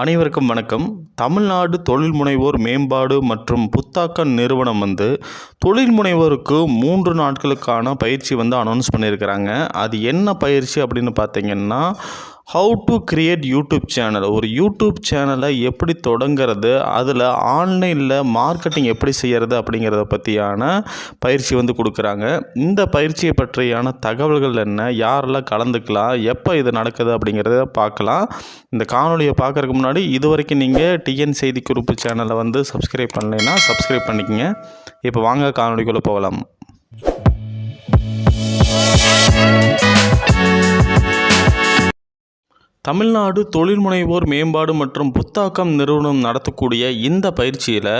அனைவருக்கும் வணக்கம். தமிழ்நாடு தொழில் முனைவோர் மேம்பாடு மற்றும் புத்தாக்க நிறுவனம் வந்து தொழில் முனைவோருக்கு மூன்று நாட்களுக்கான பயிற்சி வந்து அனௌன்ஸ் பண்ணியிருக்கிறாங்க. அது என்ன பயிற்சி அப்படின்னு பார்த்தீங்கன்னா how to create YouTube channel ஒரு யூடியூப் சேனலை எப்படி தொடங்கிறது அதில் ஆன்லைனில் மார்க்கெட்டிங் எப்படி செய்கிறது அப்படிங்கிறத பற்றியான பயிற்சி வந்து கொடுக்குறாங்க. இந்த பயிற்சியை பற்றியான தகவல்கள் என்ன யாரெல்லாம் கலந்துக்கலாம் எப்போ இது நடக்குது அப்படிங்கிறத பார்க்கலாம். இந்த காணொலியை பார்க்குறதுக்கு முன்னாடி இது வரைக்கும் நீங்கள் டிஎன் செய்தி குறிப்பு சேனலை வந்து சப்ஸ்கிரைப் பண்ணலைன்னா சப்ஸ்கிரைப் பண்ணிக்கங்க. இப்போ வாங்க காணொலிக்குள்ளே போகலாம். தமிழ்நாடு தொழில் முனைவோர் மேம்பாடு மற்றும் புத்தாக்கம் நிறுவனம் நடத்தக்கூடிய இந்த பயிற்சியில்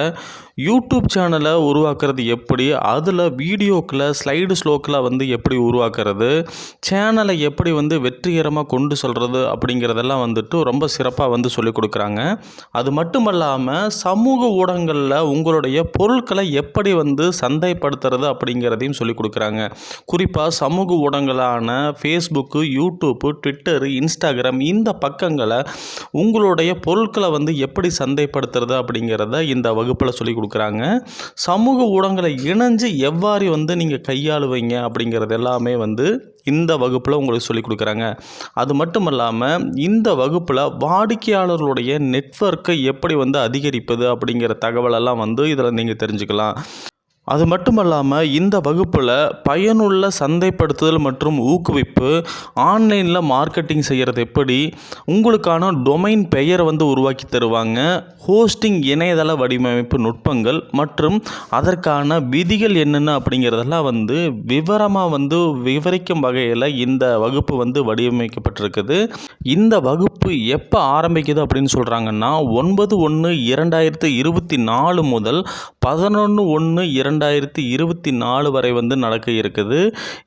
யூடியூப் சேனலை உருவாக்குறது எப்படி? அதில் வீடியோக்கில் ஸ்லைடு ஸ்லோக்கில் வந்து எப்படி உருவாக்குறது? சேனலை எப்படி வந்து வெற்றிகரமாக கொண்டு செல்வது அப்படிங்கிறதெல்லாம் வந்துட்டு ரொம்ப சிறப்பாக வந்து சொல்லிக் கொடுக்குறாங்க. அது மட்டும் இல்லாமல் சமூக ஊடகங்களில் உங்களுடைய பொருட்களை எப்படி வந்து சந்தைப்படுத்துறது அப்படிங்கிறதையும் சொல்லிக் கொடுக்குறாங்க. குறிப்பாக சமூக ஊடகங்களான ஃபேஸ்புக்கு யூடியூப்பு ட்விட்டரு இன்ஸ்டாகிராம் இந்த பக்கங்களை உங்களுடைய பொருட்களை வந்து எப்படி சந்தைப்படுத்துறது அப்படிங்கிறத இந்த வகுப்பில் சொல்லி கொடுக்குறாங்க. சமூக ஊடகங்களை இணைஞ்சு எவ்வாறு வந்து நீங்கள் கையாளுவீங்க அப்படிங்கிறது எல்லாமே வந்து இந்த வகுப்பில் உங்களுக்கு சொல்லிக் கொடுக்குறாங்க. அது மட்டும் இல்லாமல் இந்த வகுப்பில் வாடிக்கையாளர்களுடைய நெட்வொர்க்கை எப்படி வந்து அதிகரிப்பது அப்படிங்கிற தகவலெல்லாம் வந்து இதில் நீங்கள் தெரிஞ்சுக்கலாம். அது மட்டும் இல்லாமல் இந்த வகுப்பில் பயனுள்ள சந்தைப்படுத்துதல் மற்றும் ஊக்குவிப்பு ஆன்லைனில் மார்க்கெட்டிங் செய்கிறது எப்படி உங்களுக்கான டொமைன் பெயரை வந்து உருவாக்கி தருவாங்க ஹோஸ்டிங் இணையதள வடிவமைப்பு நுட்பங்கள் மற்றும் அதற்கான விதிகள் என்னென்ன அப்படிங்கிறதெல்லாம் வந்து விவரமாக வந்து விவரிக்கும் வகையில் இந்த வகுப்பு வந்து வடிவமைக்கப்பட்டிருக்குது. இந்த வகுப்பு எப்போ ஆரம்பிக்குது அப்படின்னு சொல்கிறாங்கன்னா ஒன்பது ஒன்று இரண்டாயிரத்து இருபத்தி நாலு முதல் பதினொன்று ஒன்று இரண்டு இரண்டாயிரத்தி இருபத்தி நாலு வரை வந்து நடக்க இருக்குது.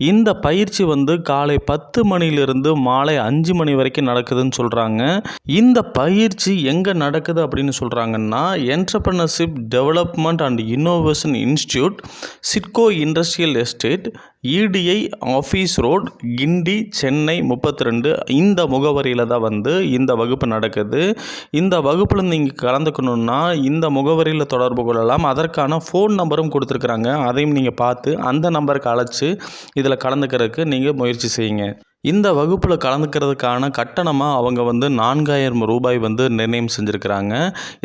இந்த பயிற்சி வந்து காலை பத்து மணிலிருந்து மாலை அஞ்சு மணி வரைக்கும் நடக்குதுன்னு சொல்கிறாங்க இந்த பயிற்சி எங்கே நடக்குது அப்படின்னு சொல்கிறாங்கன்னா entrepreneurship development and innovation institute SIDCO industrial estate EDI office road Guindy Chennai முப்பத்தி ரெண்டு இந்த முகவரியில் தான் வந்து இந்த வகுப்பு நடக்குது. இந்த வகுப்பில் நீங்கள் கலந்துக்கணுன்னா இந்த முகவரியில் தொடர்பு கொள்ளலாம். அதற்கான ஃபோன் நம்பரும் கொடுத்துருக்குறாங்க. அதையும் நீங்கள் பார்த்து அந்த நம்பருக்கு அழைச்சி இதில் கலந்துக்கிறதுக்கு நீங்கள் முயற்சி செய்யுங்க. இந்த வகுப்பில் கலந்துக்கிறதுக்கான கட்டணமாக அவங்க வந்து நான்காயிரம் ரூபாய் வந்து நிர்ணயம் செஞ்சுருக்கிறாங்க.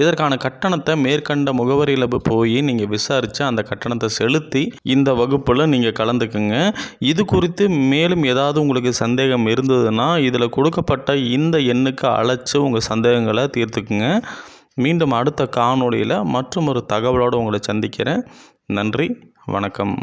இதற்கான கட்டணத்தை மேற்கண்ட முகவரியில் போய் நீங்கள் விசாரித்து அந்த கட்டணத்தை செலுத்தி இந்த வகுப்பில் நீங்கள் கலந்துக்குங்க. இது குறித்து மேலும் ஏதாவது உங்களுக்கு சந்தேகம் இருந்ததுன்னா இதில் கொடுக்கப்பட்ட இந்த எண்ணுக்கு அழைச்சி உங்கள் சந்தேகங்களை தீர்த்துக்குங்க. மீண்டும் அடுத்த காணொளியில் மற்றும் ஒரு தகவலோடு உங்களை சந்திக்கிறேன். நன்றி வணக்கம்.